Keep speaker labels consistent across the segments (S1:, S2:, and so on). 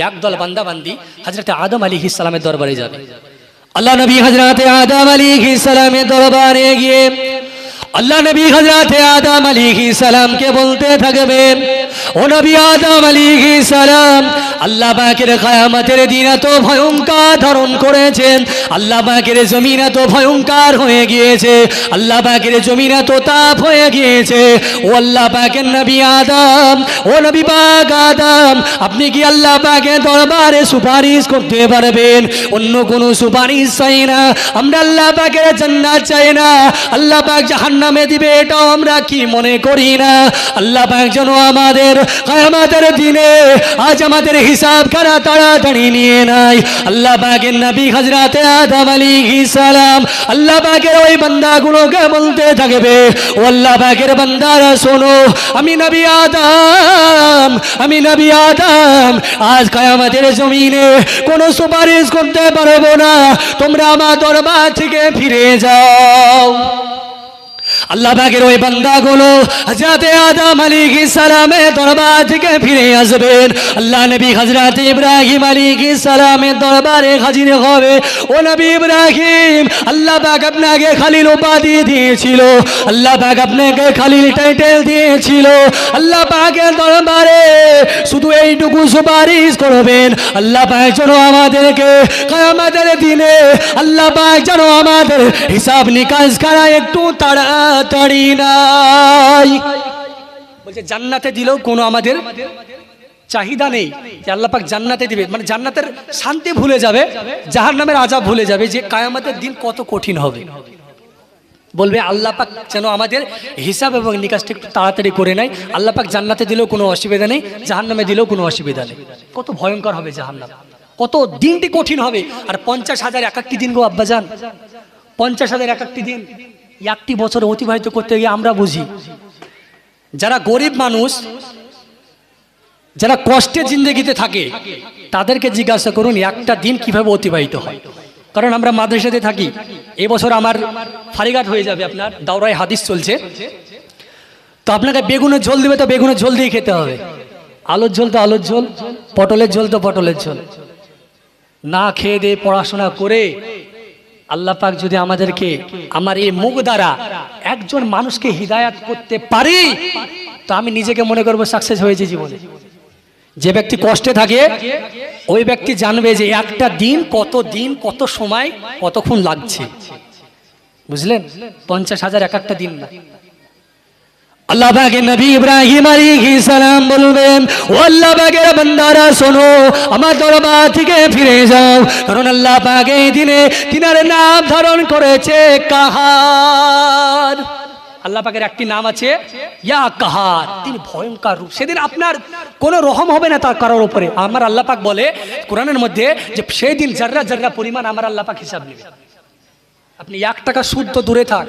S1: একদল বান্দা বান্দি হজরত আদম আলী ইসলামের দরবারে যাবে। আল্লাহ নবী হাজরাতে আদম আলী ইসলামের দরবারে গিয়ে আল্লাহ নবী হাজরাতে আদম আলী ইসলামকে বলতে থাকবেন ও নবী আদম আলী সালাম, আল্লাহ পাকের কায়ামতের দিন এত ভয়ঙ্কর ধারণ করেছেন। আল্লাহ পাকের জমিন এত ভয়ঙ্কর হয়ে গিয়েছে। আল্লাহ পাকের জমিন এত তাপ হয়ে গিয়েছে। ও আল্লাহ পাকের নবী আদম, ও নবী পাক আদম, আপনি কি আল্লাহ পাকের দরবারে সুপারিশ করতে পারবেন? অন্য কোনো সুপারিশ চাই না। আমরা আল্লাহ পাকের জান্নাত চাই না। আল্লাহ পাক জাহান্নামে দিবে, এটাও আমরা কি মনে করি না? আল্লাহ পাক যেন আমাদের আমাদের দিনে, আজ আমাদের হিসাব খানা তাড়াতাড়ি নিয়ে নাই আল্লাহ পাকের নবী হজরতে আদম আলী সালাম, আল্লাহ পাকের ওই বান্দাগুলোকে বলতে থাকবে, ও আল্লাহ পাকের বান্দারা, শোনো, আমি নবী আদম, আমি নবী আদম, আজ কায়ামাতের জমিনে কোনো সুপারিশ করতে পারব না, তোমরা আমার দরবার থেকে ফিরে যাও। আল্লাহ পাকের ওই বান্দাগুলো হজরতে আদম আলী সালামের দরবার থেকে ফিরে আসবেন। আল্লাহ নবী হজরত ইব্রাহিম আলী সালামের দরবারে হাজির হবে। ও নবী ইব্রাহিম, আল্লাহ পাক আপনাকে খালিল উপাধি দিয়েছিল। আল্লাহ পাক আপনাকে খালিল টাইটেল দিয়েছিল। আল্লাহ পাকের দরবারে শুধু এইটুকু সুপারিশ করবেন। আল্লাহ পাক যেন আমাদেরকে আমাদের দিনে আল্লাহ পাক যেন আমাদের হিসাব নিকাশ করা একটু বলছে, জান্নাতে দিলেও কোনো আমাদের চাহিদা নেই যে আল্লাহ পাক জান্নাতে দিবে। মানে জান্নাতের শান্তি ভুলে যাবে জাহার নামের আজাব ভুলে যাবে যে কায়ামতের দিন কত কঠিন হবে। বলবে, আল্লাহ পাক যেন আমাদের হিসাব এবং নিকাশটা একটু তাড়াতাড়ি করে নেয়। আল্লাহ পাক জান্নাতে দিলেও কোনো অসুবিধা নেই জাহান নামে দিলেও কোনো অসুবিধা নেই। কত ভয়ঙ্কর হবে জাহান নাম কত দিনটি কঠিন হবে। আর পঞ্চাশ হাজার এক একটি দিন গো আব্বা যান পঞ্চাশ হাজার এক একটি দিন। একটি বছর অতিবাহিত করতে গিয়ে আমরা বুঝি, যারা গরিব মানুষ, যারা কষ্টে জিন্দগিতে থাকে, তাদেরকে জিজ্ঞাসা করুন, একটা দিন কীভাবে অতিবাহিত হয়? কারণ আমরা মাদ্রাসাতে থাকি, এবছর আমার ফারিঘাট হয়ে যাবে আপনার, দাওরায় হাদিস চলছে। তো আপনাকে বেগুনের ঝোল দেবে তো বেগুনের ঝোল দিয়ে খেতে হবে। আলোর ঝোল তো আলুর ঝোল, পটলের ঝোল তো পটলের ঝোল। না খেয়ে দিয়ে পড়াশোনা করে আল্লাহ পাক যদি আমাদেরকে আমার এই মুখ দ্বারা একজন মানুষকে হৃদায়াত করতে পারি, তো আমি নিজেকে মনে করব সাকসেস হয়েছে জীবনে। যে ব্যক্তি কষ্টে থাকে, ওই ব্যক্তি জানবে যে একটা দিন কত দিন, কত সময়, কতক্ষণ লাগছে। বুঝলেন? পঞ্চাশ হাজার এক একটা দিন না। আল্লাহ নবী ইব্রাহিম আলাইহিস সালাম বলবেন, ও আল্লাহ পাকের বান্দারা, শোনো, আমার দরবার থেকে ফিরে যাও। কারণ আল্লাহ পাক এই দিনে তিনার নাম ধারণ করেছে কাহার। আল্লাহ পাকের একটি নাম আছে, ইয়া কাহার। তিনি ভয়ঙ্কর রূপ। সেদিন আপনার কোনো রহম হবে না তার কারোর উপরে। আমার আল্লাহ পাক বলে কোরআনের মধ্যে যে সেই দিন জাররা জাররা পরিমাণ আমার আল্লাহ পাক হিসাব নেবে। আপনি এক টাকা সুদ তো দূরে থাক।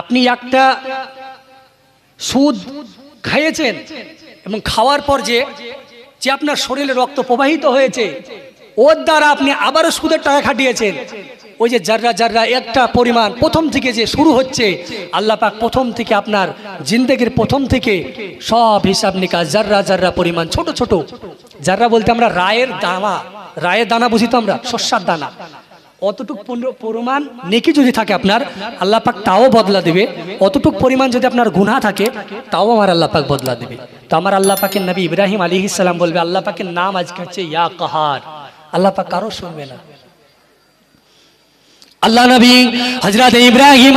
S1: আপনি একটা সুদ খাইয়েছেন এবং খাওয়ার পর যে যে আপনার শরীরে রক্ত প্রবাহিত হয়েছে, ওর দ্বারা আপনি আবারও সুদের টাকা খাটিয়েছেন। ওই যে জাররা জাররা একটা পরিমাণ প্রথম থেকে যে শুরু হচ্ছে, আল্লাহ পাক প্রথম থেকে আপনার জিন্দেগির প্রথম থেকে সব হিসাব নিকাশ জাররা জাররা পরিমাণ ছোট ছোট জাররা বলতে আমরা রায়ের দানা রায়ের দানা বুঝি তো আমরা, শস্যার দানা। অতটুক পরিমাণ নেকি যদি থাকে আপনার, আল্লাহ পাক তাও বদলা দেবে। অতটুক পরিমাণ যদি আপনার গুণা থাকে, তাও আমার আল্লাহ পাক বদলা দেবে। তো আমার আল্লাহ পাকের নবী ইব্রাহিম আলী ইসলাম বলবে, আল্লাহ পাকের নাম আজকে হচ্ছে ইয়া কাহার। আল্লাহ পাক কারও শুনবে না। আল্লাহ নবী হজরত ইব্রাহিম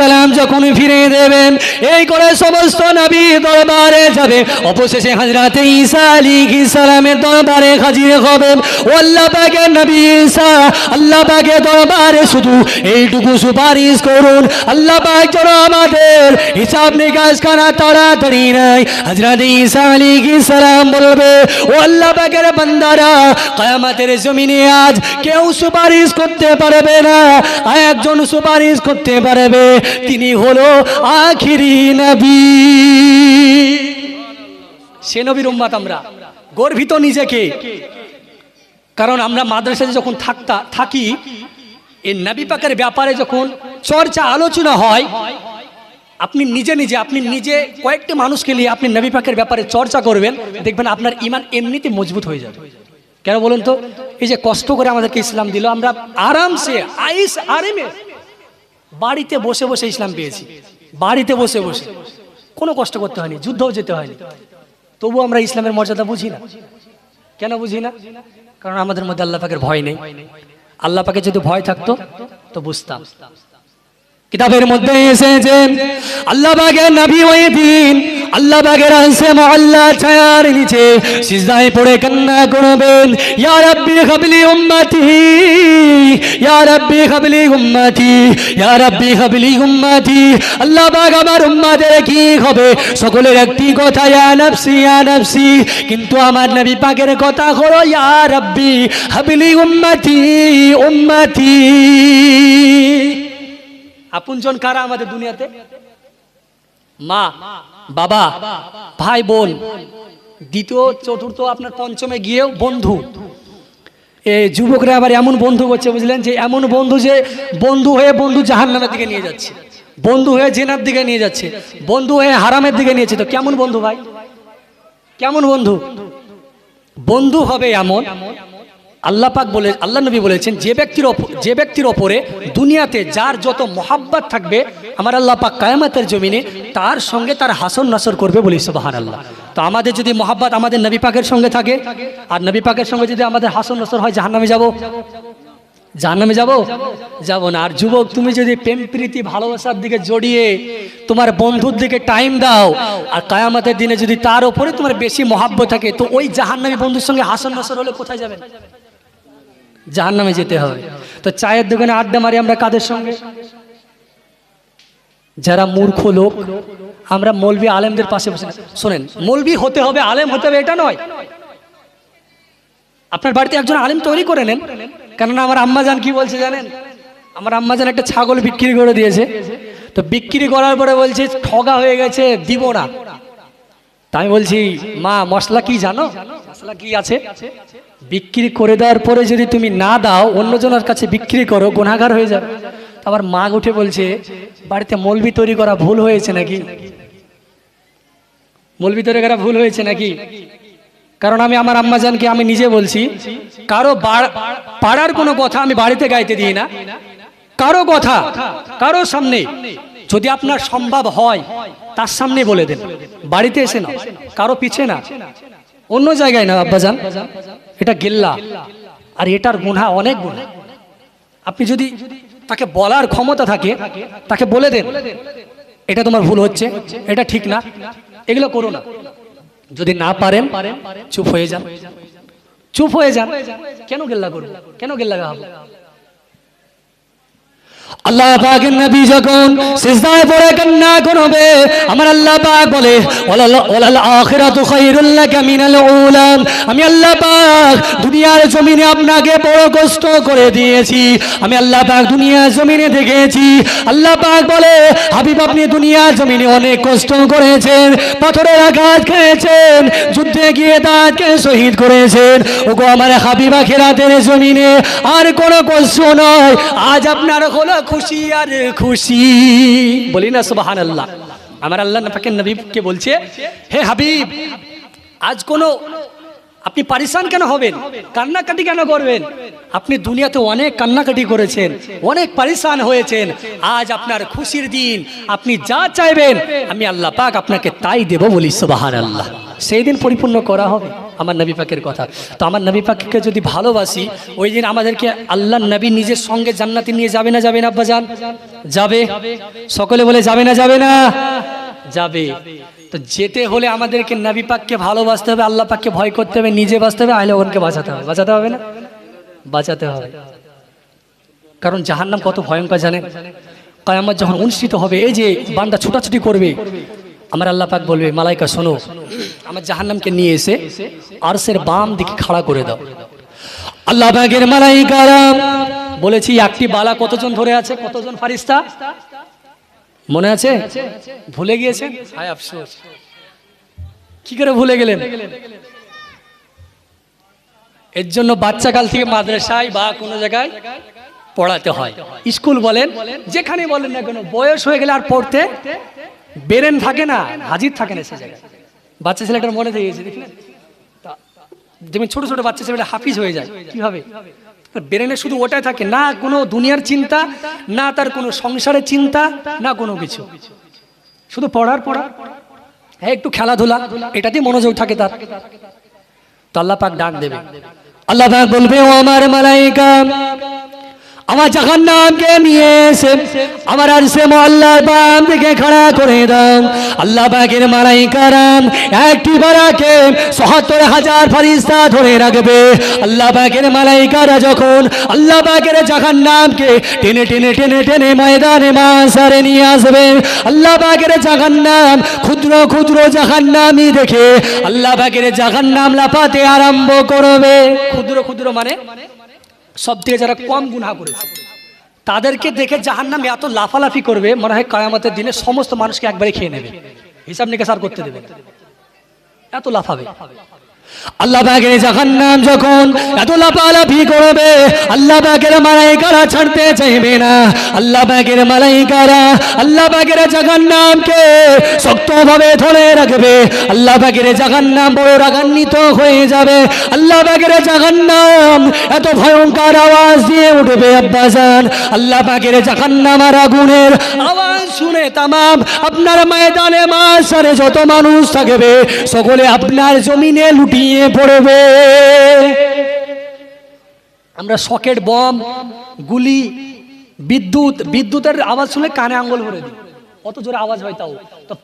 S1: সালাম যখন ফিরে দেবেন, এই করে সমস্ত নবী দরবারে যাবে। অবশেষে হজরত ঈসা সালামের দরবারে হাজির হবেন। ও আল্লাহ পাকে নবী ঈসা, আল্লাহ পাকে দরবারে শুধু এইটুকু সুপারিশ করুন। আল্লাহ পাক যেন আমাদের হিসাব নিকাশ করা তাড়াতাড়ি নাই হজরত ঈসা সালাম বলবে, ও আল্লাহ পাকের বান্দারা, কায়ামাতের জমিনে আজ কেউ সুপারিশ করতে পারবে না। একজন সুপারিশ করতে পারবে। তিনি হলো আখিরি নবী। সে নবীর উম্মাত আমরা। গর্বিত নিজেকে। কারণ আমরা মাদ্রাসাতে যখন থাকতা, থাকি, এই নবী পাকের ব্যাপারে যখন চর্চা, আলোচনা হয়, আপনি নিজে নিজে, আপনি নিজে কয়েকটি মানুষকে নিয়ে আপনি নবী পাকের ব্যাপারে চর্চা করবেন, দেখবেন আপনার ইমান এমনিতে মজবুত হয়ে যাবে। কেন বলুন তো? এই যে কষ্ট করে আমাদেরকে ইসলাম দিল, আমরা আরামসে, আইস আরামে বাড়িতে বসে বসে ইসলাম পেয়েছি। বাড়িতে বসে বসে। কোনো কষ্ট করতে হয়নি, যুদ্ধও যেতে হয়নি। তবু আমরা ইসলামের মর্যাদা বুঝি না। কেন বুঝি না? কারণ আমাদের মধ্যে আল্লাহ পাকের ভয় নেই। আল্লাহ পাকে যদি ভয় থাকতো, তো বুঝতাম। কিতাবের মধ্যে এসেছে আল্লাহ বাগের নবী ওই দিন আল্লাহ বাগের আনসে মহল্লা ছায়ার নিচে সিজদায় পড়ে কান্না করবেন, ইয়া রাব্বি হাবলি উম্মতি, ইয়া রাব্বি হাবলি উম্মতি, ইয়া রাব্বি হাবলি উম্মতি আল্লাহ বাগ আমার উম্মাদের কি হবে? সকলের একটি কথা, ইয়া নফসি ইয়া নফসি, কিন্তু আমার নবী পাকের কথা হলো, ইয়া রাব্বি হাবলি উম্মতি উম্মতি। আপনজন কারা আমাদের দুনিয়াতে? মা, বাবা, ভাই, বোন। দ্বিতীয়, চতুর্থ, আপনার পঞ্চমে গিয়েও বন্ধু। এ যুবকরা আবার এমন বন্ধু করছে বুঝলেন? যে এমন বন্ধু যে বন্ধু হয়ে বন্ধু জাহান্নামের দিকে নিয়ে যাচ্ছে। বন্ধু হয়ে জেনার দিকে নিয়ে যাচ্ছে। বন্ধু হয়ে হারামের দিকে নিয়েছে তো কেমন বন্ধু ভাই? কেমন বন্ধু? বন্ধু হবে এমন আল্লাহ পাক বলে, আল্লাহ নবী বলেছেন, যে ব্যক্তির যে ব্যক্তির ওপরে দুনিয়াতে যার যত মহাব্বাত থাকবে, আমার আল্লাহ পাক কায়ামাতের জমিনে তার সঙ্গে তার হাসন নাসর করবে বলি সুবাহান আল্লাহ তো আমাদের যদি মহাব্বাত আমাদের নবী পাকের সঙ্গে থাকে, আর নবী পাকের সঙ্গে যদি আমাদের হাসন নাসর হয়, জাহান্নামে যাব। জাহান্নামে যাব? যাব না। আর যুবক, তুমি যদি প্রেম, প্রীতি, ভালোবাসার দিকে জড়িয়ে তোমার বন্ধুর দিকে টাইম দাও, আর কায়ামাতের দিনে যদি তার ওপরে তোমার বেশি মহাব্ব থাকে, তো ওই জাহান্নামী বন্ধুর সঙ্গে হাসন নাসর হলে কোথায় যাবেন? জাহান্নামে যেতে হবে। তো চায়ের দোকানে আড্ডা মারি আমরা কাদের সঙ্গে? যারা মূর্খ লোক, আমরা মৌলবি আলেমদের পাশে বসে শোনেন মৌলবি হতে হবে, আলেম হতে হবে, এটা নয়। আপনার বাড়িতে একজন আলেম তৈরি করে নেন। কেননা আমার আম্মাজান কি বলছে জানেন? আমার আম্মাজান একটা ছাগল বিক্রি করে দিয়েছে। তো বিক্রি করার পরে বলছে, ঠগা হয়ে গেছে, দিব না। তাই বলছি, মা, মশলা কি জানো? মশলা কি আছে? বিক্রি করে দেওয়ার পরে যদি তুমি না দাও, অন্যজনের কাছে বিক্রি করো গুণাগার হয়ে যাবে। আবার মা উঠে বলছে, বাড়িতে মলবি তৈরি করা ভুল হয়েছে নাকি? মলবি তৈরি করা ভুল হয়েছে নাকি? কারণ আমি আমার আম্মাজানকে আমি নিজে বলছি, কারও পাড়ার কোনো কথা আমি বাড়িতে গাইতে দিই না। কারও কথা, কারও সামনে যদি আপনার সম্ভব হয়, তার সামনে বলে দেন। বাড়িতে এসে না, কারও পিছে না। অন্য জায়গায় না, আব্বাজান, এটা গেল্লা। আর এটার গুণা অনেক গুণা। আপনি যদি তাকে বলার ক্ষমতা থাকে, তাকে বলে দেন, এটা তোমার ভুল হচ্ছে, এটা ঠিক না, এগুলো করো না। যদি না পারেন, চুপ হয়ে যান। চুপ হয়ে যান। কেন গেল্লা করব? কেন গেল্লা গাবো আল্লাহ পাকের নবী যখন সিজদায় পড়ে কান্না করবে, আমার আল্লাহ পাক বলে, ওয়ালাল আখিরাতু লাকা মিনাল উলা। আমি আল্লাহ পাক দুনিয়ার জমিনে আপনাকে বড় কষ্ট করে দিয়েছি। আমি আল্লাহ পাক দুনিয়ার জমিনে দেখেছি। আল্লাহ পাক বলে, হাবিব, আপনি দুনিয়ার জমিনে অনেক কষ্ট করেছেন, পাথরের আঘাত খেয়েছেন, যুদ্ধে গিয়ে তাকে শহীদ করেছেন। ওগো আমার হাবিব আখিরাতের জমিনে আর কোনো কষ্ট নয়। আজ আপনার হলো খুশি আর খুশি। বলি না সুবাহান আল্লাহ আমার আল্লাহ পাকের নবীকে বলছে, হে হাবিব, আজ কোনো আপনি পারিশান কেন হবেন? কান্নাকাটি কেন করবেন? আপনি দুনিয়াতে অনেক কান্নাকাটি করেছেন, অনেক পারিশান হয়েছেন। আজ আপনার খুশির দিন, আপনি যা চাইবেন, আমি আল্লাহ পাক আপনাকে তাই দেব বলি সুবাহান আল্লাহ সেই দিন পরিপূর্ণ করা হবে আমার নবী পাকের কথা। তো আমার নবী পাককে যদি ভালোবাসি, ওই দিন আমাদেরকে আল্লাহ নবী নিজের সঙ্গে জান্নাতে নিয়ে যাবে না যাবে না আব্বা যাবে। সকলে বলে, যাবে না যাবে না। যাবে। তো যেতে হলে আমাদেরকে নবী পাককে ভালোবাসতে হবে, আল্লাহ পাককে ভয় করতে হবে, নিজে বাঁচতে হবে, আহলে ওখানকে বাঁচাতে হবে। বাঁচাতে হবে না? বাঁচাতে হবে। কারণ জাহান্নাম কত ভয়ঙ্কর, জানেন? কায়ামত যখন অনুষ্ঠিত হবে, এই যে বান্দা ছোটাছুটি করবে, আমার আল্লাহ পাক বলবে, মালাইকা, শোনো আমার জাহান্নামকে নিয়ে এসে আরসের বাম দিকে খাড়া করে দাও। আল্লাহ পাকের মালাইকারা বলেছি, একটি বালা কতজন ধরে আছে? কতজন ফারিস্তা? মনে আছে? ভুলে গিয়েছেন? আফসোস। কি করে ভুলে গেলেন? এর জন্য বাচ্চাকাল থেকে মাদ্রাসায় বা কোনো জায়গায় পড়াতে হয়। স্কুল বলেন যেখানে বলেন না কেন, বয়স হয়ে গেলে আর পড়তে বেরেন থাকে না, হাজির থাকে না সে জায়গায়। বাচ্চা ছেলেটার মনে থেকে গেছে, দেখলেন? যেমন ছোট ছোট বাচ্চা ছেলেটা হাফিজ হয়ে যায় কীভাবে ব্রেনে শুধু ওটাই থাকে, না কোনো দুনিয়ার চিন্তা, না তার কোনো সংসারের চিন্তা, না কোনো কিছু। শুধু পড়ার পড়া। হ্যাঁ একটু খেলাধুলা এটাতেই মনোযোগ থাকে তার। তো আল্লাহ পাক ডাক দেবে। আল্লাহ পাক বলবে, ও আমার মালাইকা আমার জাহান নামকে নিয়ে এসে আমার আর সে মহল্লার বাম দিকে খাড়া করে দাও। আল্লাহ পাকের মালাইকারাম একটি বারাকে সহাত্তর হাজার ফারিস্তা ধরে রাখবে। আল্লাহ পাকের মালাইকারা যখন আল্লাহ পাকের জাহান নামকে টেনে টেনে টেনে টেনে ময়দানে মাসারে নিয়ে আসবে, আল্লাহ পাকের জাহান নাম ক্ষুদ্র ক্ষুদ্র জাহান নামই দেখে আল্লাহ পাকের জাহান নাম লাফাতে আরম্ভ করবে। ক্ষুদ্র ক্ষুদ্র মানে? সব থেকে যারা কম গুনাহ করেছে, তাদেরকে দেখে জাহান্নাম এত লাফালাফি করবে, মনে হয় কায়ামতের দিনে সমস্ত মানুষকে একবারে খেয়ে নেবে। হিসাব নিকাশ আর করতে দেবে এত লাফাবে। আল্লাহ বাগের জাহান্নাম যখন এত লাফালাফি করবে, আল্লাহ বাগের মালাইকারা ছাড়তে চাইবে না। আল্লাহ বাগের মালাইকারা, আল্লাহ বাগের জাহান্নামকে শক্তভাবে ধরে রাখবে। আল্লাহ বাগের জাহান্নাম বড় রাগান্বিত হয়ে যাবে। আল্লাহ বাগের জাহান্নাম এত ভয়ঙ্কর আওয়াজ দিয়ে উঠবে আব্বাজান আল্লাহ বাগের জাহান্নাম আর আগুনের আওয়াজ শুনে তামাম আপনার ময়দানে মাসারে যত মানুষ থাকবে, সকলে আপনার জমিনে লুটিয়ে পড়বে। আমরা সকেট বম, গুলি, বিদ্যুৎ, বিদ্যুতের আওয়াজ শুনে কানে আঙ্গুল ভরে দিই। কত জোরে আওয়াজ হয় তাও। তো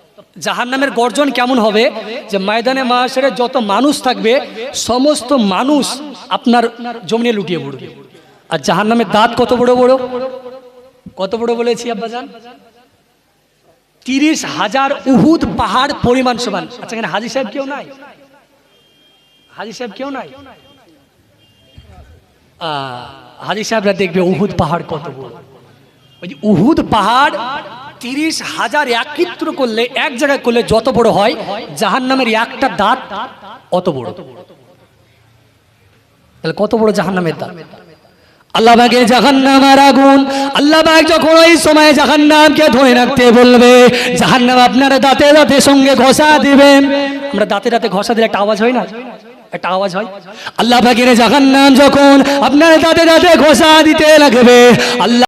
S1: জাহান্নামের গর্জন কেমন হবে? যে ময়দানে মাসের যত মানুষ থাকবে, সমস্ত মানুষ আপনার জমিনে লুটিয়ে পড়বে। আর জাহান্নামের দাঁত কত বড় বড়? কত বড় বলেছি, আব্বাজান? তিরিশ হাজার উহুদ পাহাড় পরিমাণ সমান। আচ্ছা এখানে হাজি সাহেব কেউ নাই? হাজি সাহেব কেউ নাই? আহ, হাজি সাহেবরা দেখবে উহুদ পাহাড় কত বড়। ওই যে উহুদ পাহাড় তিরিশ হাজার একত্র করলে এক জায়গায় করলে যত বড় হয় জাহান নামের একটা দাঁত অত বড়। তাহলে কত বড় জাহান নামের দাঁত? আল্লাহ বাগের জাহান্নাম আর আগুন আল্লাহ বাগ যখন ওই সময় জাহান্নামকে ধরে রাখতে বলবে জাহান্নাম আপনার দাঁতে দাঁতে সঙ্গে ঘষা দিবেন আমরা দাঁতে দাঁতে ঘষা দিলে একটা আওয়াজ হয় না? একটা আওয়াজ হয়। আল্লাহ ফাকিরে জাহান্নাম যখন আপনার দাঁতে দাঁতে ঘোষা দিতে লাগবে আল্লাহ